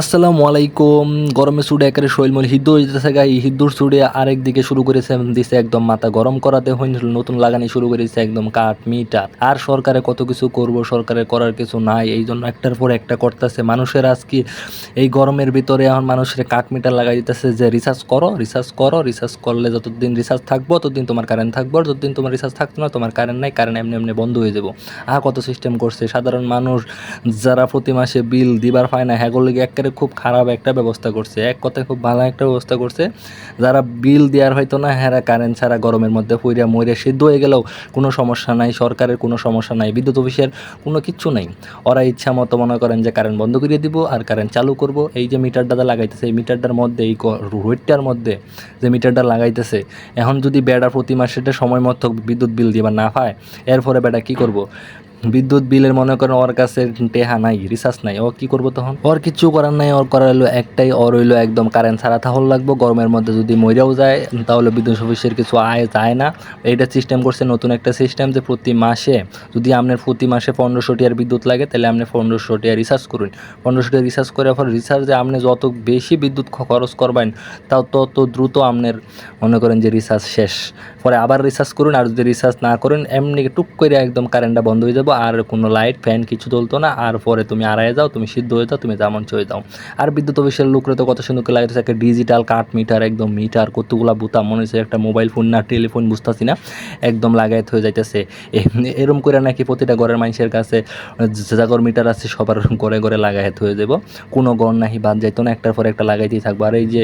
আসসালামু আলাইকুম। গরমে সুডে একেবারে শৈলমল হিদ্দু হইতেছে গা এই হিদ্দুর সুডে আরেক দিকে শুরু করেছে, দিছে একদম মাথা গরম করাতে হইল নতুন লাগানি শুরু করেছে একদম কাঠ, মিটার। আর সরকারে কত কিছু করব, সরকারে করার কিছু নাই। এই জন্য একটার পর একটা করতেছে। মানুষের আজকে এই গরমের ভিতরে এখন মানুষের কাঠ মিটার লাগাই দিতেছে যে রিসার্চ করো রিসার্চ করো রিসার্চ করলে যতদিন রিসার্চ থাকব, ততদিন তোমার কারেন্ট থাকব। যতদিন তোমার রিসার্চ থাকতো না, তোমার কারেন্ট নাই, কারেন্ট এমনি এমনি বন্ধ হয়ে যাব। আর কত সিস্টেম করছে? সাধারণ মানুষ যারা প্রতি মাসে বিল দিবার পায় না হ্যাগোর লেগে একেবারে খুব খারাপ একটা ব্যবস্থা করছে। এক কথায় খুব ভালো একটা ব্যবস্থা করছে। যারা বিল দেওয়ার হয়তো না হ্যাঁ কারেন্ট ছাড়া গরমের মধ্যে পইরা মইরে সিদ্ধ হয়ে গেলেও কোনো সমস্যা নাই, সরকারের কোনো সমস্যা নাই, বিদ্যুৎ অফিসের কোনো কিচ্ছু নাই। ওরা ইচ্ছা মতো মনে করেন যে কারেন্ট বন্ধ করিয়ে দিব আর কারেন্ট চালু করব। এই যে মিটারটা লাগাইতেছে, এই মিটারটার মধ্যে, এই রোডটার মধ্যে যে মিটারটা লাগাইতেছে, এখন যদি বেড়া প্রতি মাসে সময় মতো বিদ্যুৎ বিল দিবার না পায়, এরপরে বেটা কি করব? বিদ্যুৎ বিলের মনে করেন ওর কাছে টেহা নাই রিচার্জ নাই। ও কি করব তখন? ওর কিচ্ছু করার নাই, ওর করার হলো একটাই, ওর হইল একদম কারেন্ট ছাড়া তাহলে লাগবো, গরমের মধ্যে যদি মরেও যায়, তাহলে বিদ্যুৎ অফিসের কিছু আয় যায় না। এইটা সিস্টেম করছে নতুন একটা সিস্টেম যে প্রতি মাসে যদি আপনার প্রতি মাসে পনেরোশো টিয়ার বিদ্যুৎ লাগে, তাহলে আপনি পনেরোশো টিয়ার রিচার্জ করুন। পনেরোশো টিয়ার রিচার্জ করার পর রিচার্জে আপনি যত বেশি বিদ্যুৎ খরচ করবেন, তাও তত দ্রুত আপনার মনে করেন যে রিচার্জ শেষ। পরে আবার রিচার্জ করুন, আর যদি রিচার্জ না করেন, এমনি টুক করে একদম কারেন্টটা বন্ধ হয়ে যাব। আর কোনো লাইট ফ্যান কিছু চলতো না, আর পরে তুমি আড়াই যাও, তুমি সিদ্ধ হয়ে যাও, তুমি যেমন চলে যাও। আর বিদ্যুৎ অফিসের লোকরা তো কত সুন্দর লাগাইতেছে একটা ডিজিটাল কাঠ মিটার একদম মিটার কতগুলা বুতা, মনে হচ্ছে একটা মোবাইল ফোন না টেলিফোন বুঝতেছি না, একদম লাগাইতে হয়ে যাইতেছে। এরম করে নাকি প্রতিটা ঘরের মানুষের কাছে জাগর মিটার আছে, সবার ঘরে ঘরে লাগাইতে হয়ে যাব কোনো ঘর নাহি বাদ যাইতো না, একটার পর একটা লাগাইতেই থাকব। আর এই যে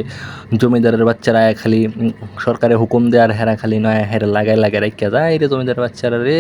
জমিদারের বাচ্চারা খালি সরকারের হুকুম দেয় আর হেরা খালি নয় হেরা লাগাই লাগাই রাখিয়া যায় রে জমিদারের বাচ্চারা রে।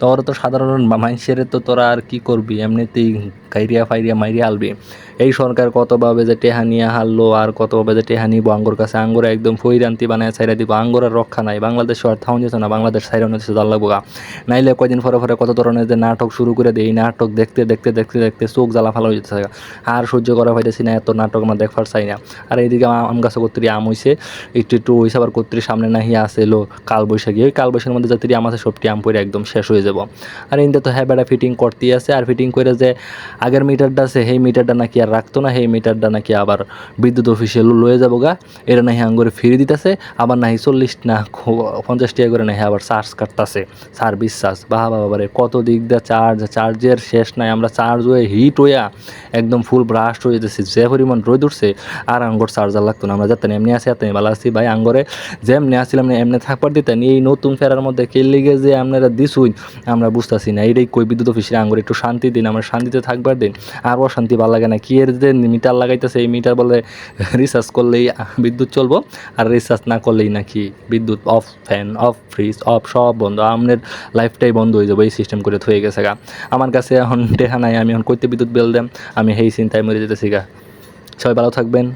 তোর তো সাধারণ মানুষের তো তোরা আর কি করবি? এমনিতেই কাইরিয়া ফাইরিয়া মাইরিয়া আলবি। এই সরকার কতভাবে যে টেহানিয়া হারলো আর কতভাবে যে টেহা নিবো আঙ্গুর কাছে? আঙ্গুরে একদম ফইরান্তি বানায় ছাইরা দিব। আঙ্গুরের রক্ষা নাই। বাংলাদেশ আর থাউন যেত না, বাংলাদেশ সাইরা নিচ্ছে জাল্লা বোগা নাইলে কয়দিন পরে পরে কত ধরনের যে নাটক শুরু করে দেয়, এই নাটক দেখতে দেখতে দেখতে দেখতে চোখ জ্বালা ফালা হয়ে যেতে আর সহ্য করা হইতেছি না, এত নাটক আমরা দেখবার চাই না। আর এইদিকে আম- গাছে কত্রি আম হইছে। একটু একটু হইছে আবার কত্রি সামনে নাহি আসে এলো কাল বৈশাখী ওই কাল বৈশাখের মধ্যে যাত্রী আমাদের সবটি আম পরে একদম শেষ হয়ে যাব। আর ইন্দে তো হ্যাঁ বেড়া ফিটিং করতেই আছে। আর ফিটিং করে যে আগের মিটারটা আছে, সেই মিটারটা নাকি আর রাখতো না, সেই মিটারটা নাকি আবার বিদ্যুৎ অফিসে লয়ে যাব গা। এটা নাহি আঙ্গুরে ফিরে দিতেছে, আবার নাহি চল্লিশ না, পঞ্চাশ টাকা করে নাহি আবার চার্জ কাটতেছে। সার্ভিস চার্জ বাবা বাবা কত দিক দিয়ে চার্জ চার্জের শেষ নাই। আমরা চার্জ হয়ে হিট হইয়া একদম ফুল ব্রাস্ট হয়ে যেতেছি যে পরিমাণ রোদ উঠছে, আর আঙ্গর চার্জার লাগতো না। আমরা যাতেন এমনি আসি এতনি ভালো আছি। ভাই, আঙ্গরে যেমনি আসছিলাম না এমনি থাকবার দিতেন। এই নতুন ফেরার মধ্যে কে লিগে যে আপনারা দিছুই আমরা বুঝতেছি না। এইটাই কই, বিদ্যুৎ অফিসের আঙ্গরে, একটু শান্তি দিন, আমরা শান্তিতে থাকবার দিন। আর অশান্তি ভালো লাগে না। কি এর যে মিটার লাগাইতেছে, এই মিটার বলে রিচার্জ করলেই বিদ্যুৎ চলবো, আর রিচার্জ না করলেই নাকি বিদ্যুৎ off fan off fridge off সব বন্ধ। আমাদের লাইফটাই বন্ধ হয়ে যাবে, এই সিস্টেম করে হয়ে গেছে গা। আমার কাছে এখন টেহা নাই, আমি এখন কইতে বিদ্যুৎ বেল দেন আমি সেই চিন্তায় মরে যেতেছি গা। সবাই ভালো থাকবেন।